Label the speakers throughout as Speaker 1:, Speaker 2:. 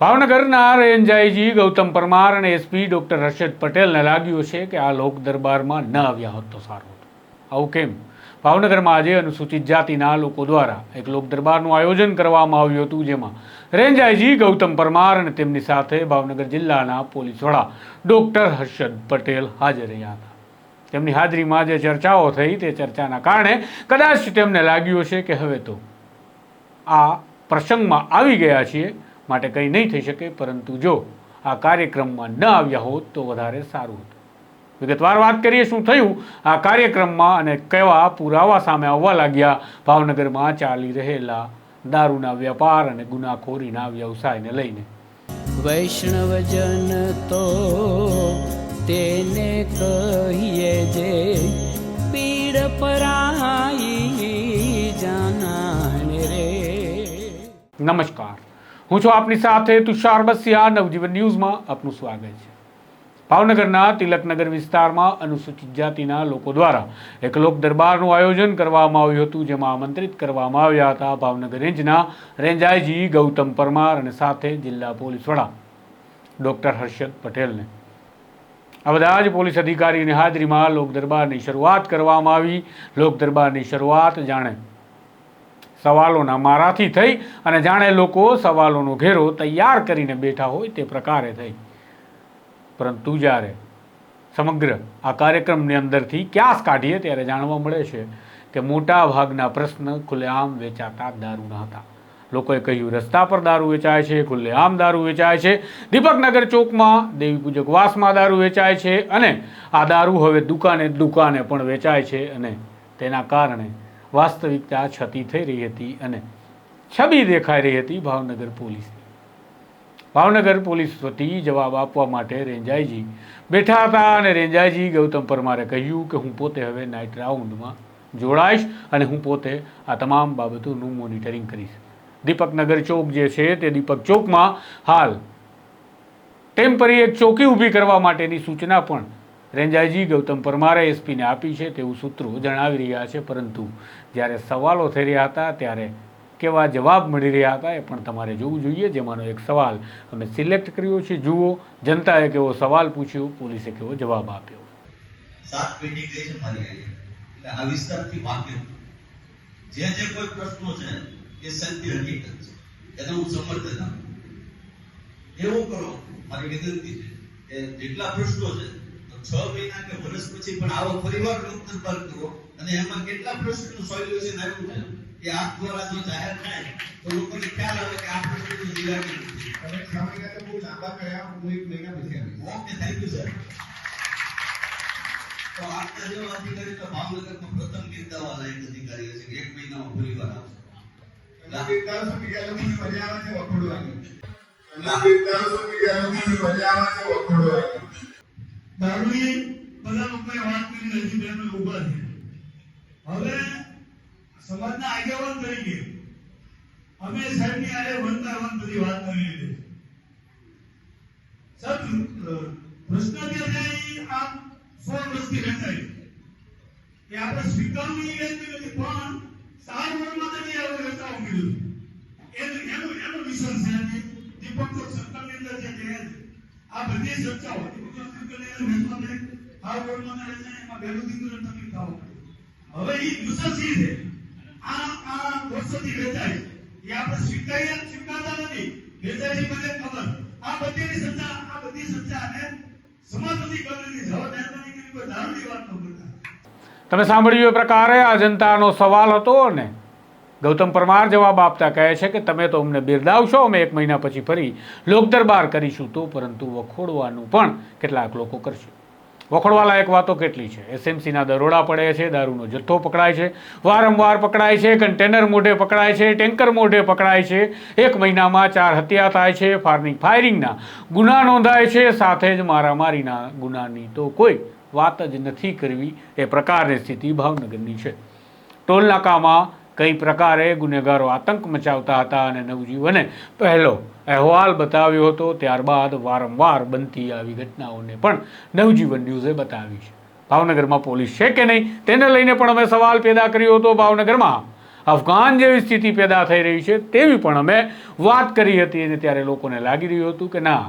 Speaker 1: ભાવનગરના range IG Gautam Parmar અને SP doctor Harshad પટેલને લાગ્યું છે કે આ લોક દરબારમાં ન આવ્યા હોત તો સારું હતું. આવું કેમ? ભાવનગરમાં આજે અનુસૂચિત જાતિના લોકો દ્વારા એક લોક દરબારનું આયોજન કરવામાં આવ્યું હતું, જેમાં રેન્જ આઈજી ગૌતમ પરમાર અને તેમની સાથે ભાવનગર જિલ્લાના પોલીસ વડા ડોક્ટર હર્ષદ પટેલ હાજર રહ્યા હતા. તેમની હાજરીમાં જે ચર્ચાઓ થઈ તે ચર્ચાના કારણે કદાચ તેમને લાગ્યું છે કે હવે તો આ પ્રસંગમાં આવી ગયા છીએ. માટે કંઈ નહીં થઈ શકે, પરંતુ જો આ કાર્યક્રમમાં ન આવ્યા હોત તો વધારે સારું હતું. વિગતવાર વાત કરીએ શું થયું? આ કાર્યક્રમમાં અને કેવા પુરાવા સામે આવવા લાગ્યા? ભાવનગરમાં ચાલી રહેલા દારૂના વેપાર અને ગુનાખોરીના વ્યવસાયને લઈને.
Speaker 2: વૈષ્ણવજન તો તેને કહીએ જે પીડ પરાઈ
Speaker 1: નમસ્કાર. હું છું આપની સાથે તુષાર બસિયા, નવજીવન ન્યૂઝમાં આપનું સ્વાગત છે. ભાવનગરના તિલકનગર વિસ્તારમાં અનુસૂચિત જાતિના લોકો દ્વારા એક લોક દરબારનું આયોજન કરવામાં આવ્યું હતું, જેમાં આમંત્રિત કરવામાં આવ્યા હતા ભાવનગર રેન્જના રેન્જ આઈજી ગૌતમ પરમાર અને સાથે જિલ્લા પોલીસ વડા ડૉક્ટર હર્ષદ પટેલને. આ બધા જ પોલીસ અધિકારીની હાજરીમાં લોક દરબારની શરૂઆત કરવામાં આવી. લોક દરબારની શરૂઆત જાણે સવાલોના મારાથી થઈ અને જાણે લોકો સવાલોનો ઘેરો તૈયાર કરીને બેઠા હોય તે પ્રકારે થઈ. પરંતુ જ્યારે સમગ્ર આ કાર્યક્રમની અંદરથી ક્યાસ કાઢીએ ત્યારે જાણવા મળે છે કે મોટા ભાગના પ્રશ્ન ખુલ્લેઆમ વેચાતા દારૂના હતા. લોકોએ કહ્યું, રસ્તા પર દારૂ વેચાય છે, ખુલ્લેઆમ દારૂ વેચાય છે. દીપકનગર ચોકમાં દેવી પૂજક વાસમાં દારૂ વેચાય છે અને આ દારૂ હવે દુકાને દુકાને પણ વેચાય છે અને તેના કારણે વાસ્તવિકતા છતી થઈ રહી હતી અને છબી દેખાઈ રહી હતી ભાવનગર પોલીસની. ભાવનગર પોલીસ વતી જવાબ આપવા માટે રેંજાઈજી બેઠા હતા અને રેન્જાઈજી ગૌતમ પરમારે કહ્યું કે હું પોતે હવે નાઇટ રાઉન્ડમાં જોડાઈશ અને હું પોતે આ તમામ બાબતોનું મોનિટરિંગ કરીશ. દીપકનગર ચોક જે છે તે દીપક ચોકમાં હાલ ટેમ્પરરી એક ચોકી ઊભી કરવા માટેની સૂચના પણ રેન્જાઈજી ગૌતમ પરમારે એસપીને આપી છે તેવું સૂત્રો જણાવી રહ્યા છે, પરંતુ જ્યારે સવાલો થઈ રહ્યા હતા ત્યારે કેવા જવાબ મળી રહ્યા હતા એ પણ તમારે જોવું જોઈએ. જેમાંનો એક સવાલ અમે સિલેક્ટ કર્યો છે. જુઓ, જનતાએ કેવો સવાલ પૂછ્યો, પોલીસે કેવો જવાબ આપ્યો?
Speaker 3: સાત પેઢી ગઈ છે મારી એટલે આ વિસ્તારથી વાકેફ. જે જે કોઈ પ્રશ્નો છે એ સત્ય હકીકત છે. એને હું સમર્થન એવું કરો. મારી વિનંતી છે કે જેટલા પ્રશ્નો છે છ મહિના કે વર્ષ પછી પણ આવો ફરીવાર લોક દરબાર કરો અને એમાં કેટલા પ્રશ્નનું સોલ્યુશન આવ્યું છે એ આપ દ્વારા જો જાહેર થાય તો લોકોને ખ્યાલ આવે કે આ પ્રશ્નનું નિરાકરણ
Speaker 4: તમે છ મહિના તો બહુ લાંબા કર્યા હું એક મહિના પછી આવી
Speaker 3: ઓકે થેન્ક યુ સર તો આપના જેવા અધિકારી તો ભાવનગરમાં પ્રથમ બિરદાવા લાયક અધિકારી કે એક મહિનામાં ફરીવાર આવશે
Speaker 4: એમના શું બીજા લોકોને મજા આવે છે વખોડવાની. એમના બિરદાવો શું બીજા લોકોને મજા આવે છે વખોડવાની.
Speaker 5: દારૂની બધા લોકોએ વાત કરી નથી બેનો ઊભા છે. હવે સમાજના આગેવાન તરીકે અમે સાહેબની આરે વનતા વન બધી વાત કરી લીધી પ્રશ્ન જે આ સો વર્ષથી વેચાય કે આપણે સ્વીકારવું વેચતી નથી, પણ સાત વર્ષમાં તમે એનું એનું એનું છે દીપક ચોક સર્કલની અંદર જે છે. આ બધી ચર્ચાઓ કરતા.
Speaker 1: તમે સાંભળ્યું એ પ્રકારે આ જનતાનો સવાલ હતો ને ગૌતમ પરમાર જવાબ આપતા કહે છે કે તમે તો અમને બિરદાવશો, અમે એક મહિના પછી ફરી લોક દરબાર કરીશું તો, પરંતુ વખોડવાનું પણ કેટલાક લોકો કરશે. વખોડવા લાયક વાતો કેટલી છે? એસએમસીના દરોડા પડે છે, દારૂનો જથ્થો પકડાય છે, વારંવાર પકડાય છે, કન્ટેનર મોઢે પકડાય છે, ટેન્કર મોઢે પકડાય છે, એક મહિનામાં ચાર હત્યા થાય છે ફાર્મિંગ ફાયરિંગના ગુના નોંધાય છે, સાથે જ મારામારીના ગુનાની તો કોઈ વાત જ નથી કરવી. એ પ્રકારની સ્થિતિ ભાવનગરની છે. ટોલ નાકામાં કઈ પ્રકારે ગુનેગારો આતંક મચાવતા હતા અને નવજીવને પહેલો અહેવાલ બતાવ્યો હતો, ત્યારબાદ વારંવાર બનતી આવી ઘટનાઓને પણ નવજીવન ન્યૂઝે બતાવી છે. ભાવનગરમાં પોલીસ છે કે નહીં તેને લઈને પણ અમે સવાલ પેદા કર્યો હતો ભાવનગરમાં. અફઘાન જેવી સ્થિતિ પેદા થઈ રહી છે તેવી પણ અમે વાત કરી હતી અને ત્યારે લોકોને લાગી રહ્યું હતું કે ના,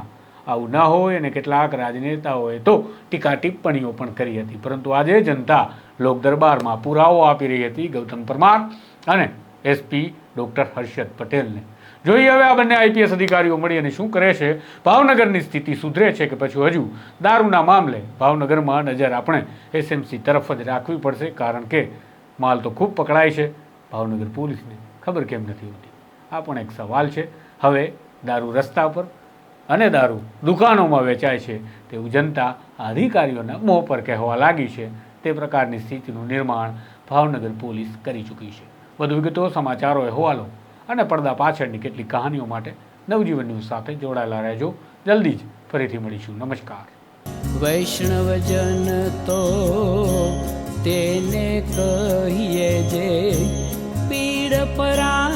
Speaker 1: આવું ન હોય અને કેટલાક રાજનેતાઓએ તો ટીકા ટિપ્પણીઓ પણ કરી હતી. પરંતુ આજે જનતા લોક દરબારમાં પુરાવો આપી રહી હતી ગૌતમ પરમાર. અને એસપી ડૉક્ટર હર્ષદ પટેલને. જોઈએ હવે આ બંને આઈપીએસ અધિકારીઓ મળી અને શું કરે છે? ભાવનગરની સ્થિતિ સુધરે છે કે પછી હજુ? દારૂના મામલે ભાવનગરમાં નજર આપણે એસએમસી તરફ જ રાખવી પડશે કારણ કે માલ તો ખૂબ પકડાય છે. ભાવનગર પોલીસને ખબર કેમ નથી હોતી? આ પણ એક સવાલ છે. હવે દારૂ રસ્તા પર અને દારૂ દુકાનોમાં વેચાય છે તેવું જનતા અધિકારીઓના મોં પર કહેવા લાગી છે. તે પ્રકારની સ્થિતિનું નિર્માણ ભાવનગર પોલીસ કરી ચૂકી છે. વધુ વિગતો સમાચારો અહેવાલો અને પડદા પાછળની કેટલીક કહાનીઓ માટે નવજીવન ન્યૂઝ સાથે જોડાયેલા રહેજો. જલ્દી જ ફરીથી મળીશું. નમસ્કાર.
Speaker 2: વૈષ્ણવજન તો તેને કહીએ જે પીડ પરા